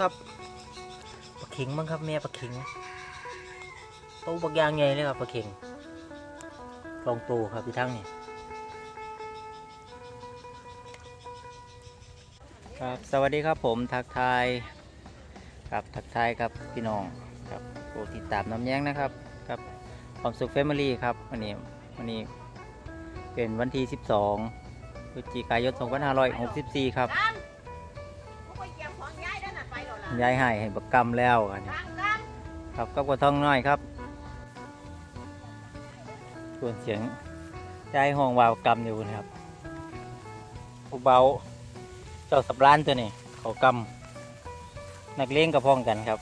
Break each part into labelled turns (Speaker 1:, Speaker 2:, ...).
Speaker 1: ครับปลาเข็งมั้งครับแม่ปลาเข็งโตบักยางใหญ่เลยครับปลาเข็งลองโตครับพี่ทั้งนี่ครับสวัสดีครับผมทักทายครับทักทายครับพี่น้องครับโปรดติดตามน้ำแย้งนะครับครับความสุขแฟมิลี่ครับวันนี้วันนี้เป็นวันที่ 12พฤศจิกายน2564 ครับ
Speaker 2: ยาย
Speaker 1: ให้ให้บักกำแล้วอันนี้
Speaker 2: ดังดัง
Speaker 1: ครับกับกระท่องน้อยครับ ส่วนเสียงยายห้องวาวกำอยู่นะครับผู้เบาเจ้าสับล้านตัวนี้เขากำนักเลงกับพ้องกันครับ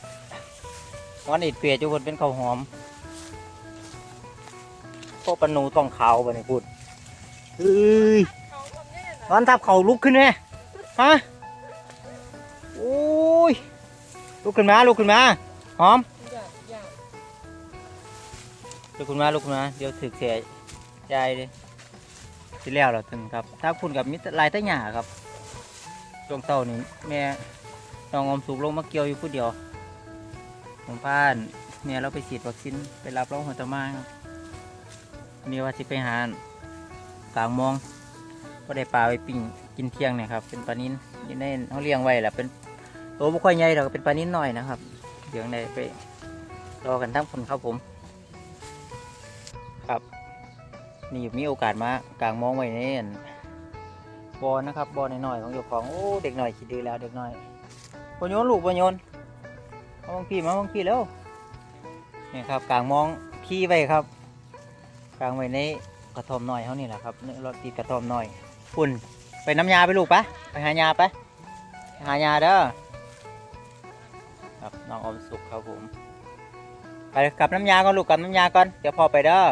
Speaker 1: วันอิดเปียจุคนเป็นข้าวหอมพวกปนูต้องขาวไปนี่พูดเอ้ย
Speaker 2: เขาทำเนี่ยนะ
Speaker 1: นอนทับเขาลุกขึ้นไหมฮะ ลุกขึ้นมาลุกขึ้นมาหอมลุกขึ้นมาลุกขึ้นมาเดี๋ยวถึกเสียใจเลยที่แล้วเราถึงครับ ถ้าคุณกับมิตรลายตะหยาครับช่วงเต้านี่แม่น้องอมสุกลงมาเกี่ยวอยู่ผู้เดียวผมพานแม่เราไปฉีดวัคซีนไปรับรองหัวตะมาครับมีว่าสิไปหากลางมองก็ได้ปลาไปปิ้งกินเที่ยงเนี่ยครับเป็นปลานิ้นอยี่ในเขาเลี้ยงไว้แหละเป็น ตัวบุค่อยใหญ่เราเป็นปลานิ้นหน่อยนะครับ เดี๋ยวได้ไปรอกันทั้งคนครับผม ครับ นี่มีโอกาสมากลางมองไว้ในอั่นบอลนะครับบอลน้อยๆของเจ้าของโอ้เด็กหน่อยคิดดีแล้วเด็กหน้อยปโยนลูกปโยนมาบางพี่มาบางพี่แล้วนี่ครับกลางมองพี่ไว้ครับกลางไว้ในกระทอมหน้อยเขานี่แหละครับนี่รถติดกระทอมหน้อยคุณไปน้ำยาไปลูกปะไปหายาปไปหายาเด้อ ครับน้องอมสุขครับผม ไปกับน้ำยาก่อนลูกกับน้ำยาก่อนเดี๋ยวพอไปเด้อ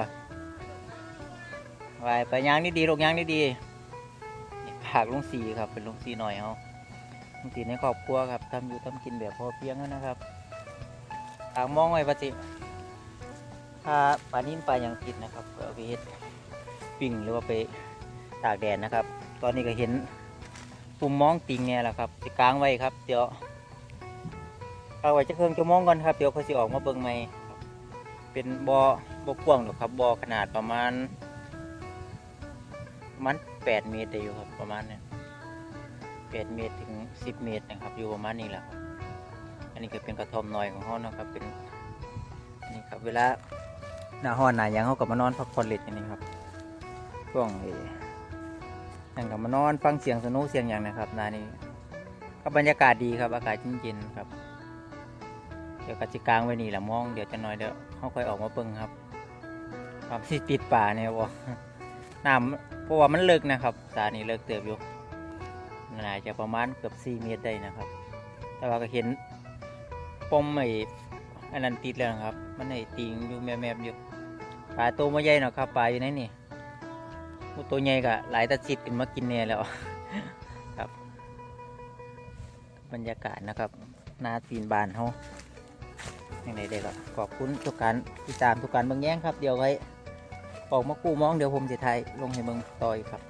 Speaker 1: ไปไปยางนี่ดีลูกยางนี่ดีผากลุงสีครับเป็นลุงสีหน่อยเขาลุงสีในครอบครัวครับทำอยู่ทำกินแบบพอเพียงนะครับทางมองไว้ปฏิถ้าปลานิ่นปลาอย่างผิดนะครับก็เอาไปเฮ็ดปิ้งหรือว่าไปตากแดดนะครับ ตอนนี้ก็เห็นปุ่มมองติงเนี่ยแหละครับจะกลางไว้ครับ เดี๋ยว เอาไว้จะเครื่องจะมองก่อนครับเดี๋ยวเขาจะออกมาเบิ่งใหม่เป็นบอ่อบกว้างหรอกครับบอ่อขนาดประมาณประมาณแปดเมตรอยู่ครับประมาณเนี้แปดเมตรถึงสิบเมตรนะครับ อยู่ประมาณนี้แหละครับอันนี้ก็เป็นกระท่อมน้อยของเขานะครับเป็นนี่ครับเวลาหน้าห้อนหน้ายังเขาก็มานอนพักผ่อนเล็ดอย่างนี้ครับช่วงนั่งกับมานอนฟังเสียงสนุกเสียงอย่างนะครับนานี้ก็บรรยากาศดีครับอากาศเย็นๆครับ เดี๋ยวกจิกลางไว้นี่แหละมองเดี๋ยวจะน้อยเดี๋ยวเขาค่อยออกมาเบิ่งครับ ความสิติดป่าเนี่ยบ่น้ำเพราะว่ามันเลิกนะครับสานี่เลิกเติบอยู่น่าจะประมาณเกือบ4เมตรได้นะครับ แต่ว่าก็เห็นปมไอ้อันนั้นติดแล้วนะครับ มันไอ้ติงอยู่แมบๆอยู่ปลาตัวไมาใหญ่เนาะครับปลาอยู่ในนี่มูตัวใหญ่ก็หลายตะจิตกันมากินเนี่ยแล้วครับ บรรยากาศนะครับ นาตีนบานเขา ยังไงเด็กก็ขอบคุณทุกการติดตามทุกการเบิ่งแย่งครับ เดี๋ยวไว้ออกมากู้มองเดี๋ยวผมจะถ่ายลงให้เบิ่งต่อยครับ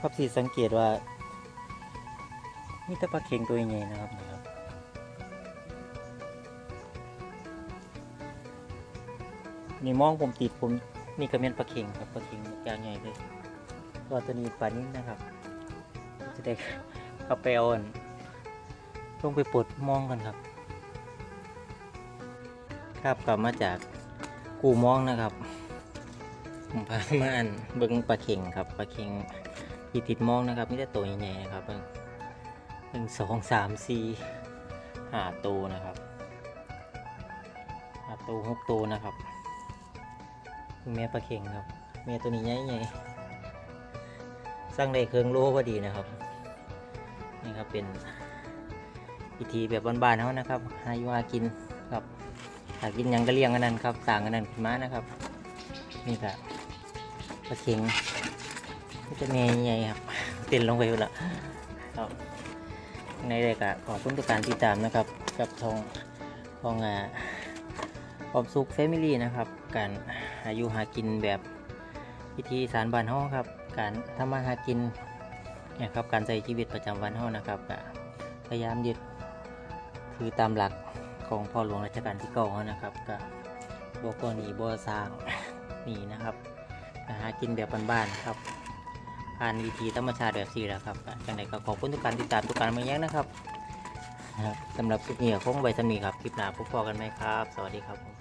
Speaker 1: ครับสีสังเกตว่ามีแต่ปลาเค็งตัวใหญ่นะครับนะครับนี่มองผมติดผมนี่ก็เป็นปลาเค็งครับปลาเค็งยาวใหญ่เลยตัวตัวนี้ปลานี้นะครับ จะได้เข้าไปอาอันลงไปปลดมองกันครับ ครับกลับมาจากกูมองนะครับผมพามาอ่านเบิ้งปลาเค็งครับปลาเค็ง ที่ติดมองนะครับมีแต่ตัวใหญ่ๆนะครับหนึ่งสองสามสี่ห้าตัวนะครับห้าตัวหกตัวนะครับแม่ปลาเค็งครับแม่ตัวนี้ใหญ่ๆสร้างได้เครื่องโลพอดีนะครับนี่ครับเป็นพิธีแบบบ้านๆเขานะครับหาอยู่หากินครับหากินยังก็เลี้ยงกันนั่นครับต่างกันนั่นขึ้นมานะครับ นี่ก็ปลาเค็ง จะมยใหญ่ครับเต้นลงไปหมดละครับในรายการขอบคุณทุกการติดตามนะครับ กับทองทองอ่าความสุขแฟมิลี่นะครับ การอายุหากินแบบพิธีสารบานห้องครับ การทำมาหากินนี่ยครับการใช้ชีวิตประจำวันห้องนะครับก็พยายามยึดคือตามหลักของพ่อหลวงรัชกาลที่เก้านะครับก็บวกหนีบัวสร้างหนีนะครับก็หากินแบบบ้านๆครับ ผ่านวิธีธรรมชาติแบบสี่แล้วครับจังไรก็ขอบคุณทุกการติดตามทุกการมาแย้งนะครับสำหรับคลิปนี้ก็คงไว้สำนีครับ คลิปหน้าพบกันไหมครับ สวัสดีครับผม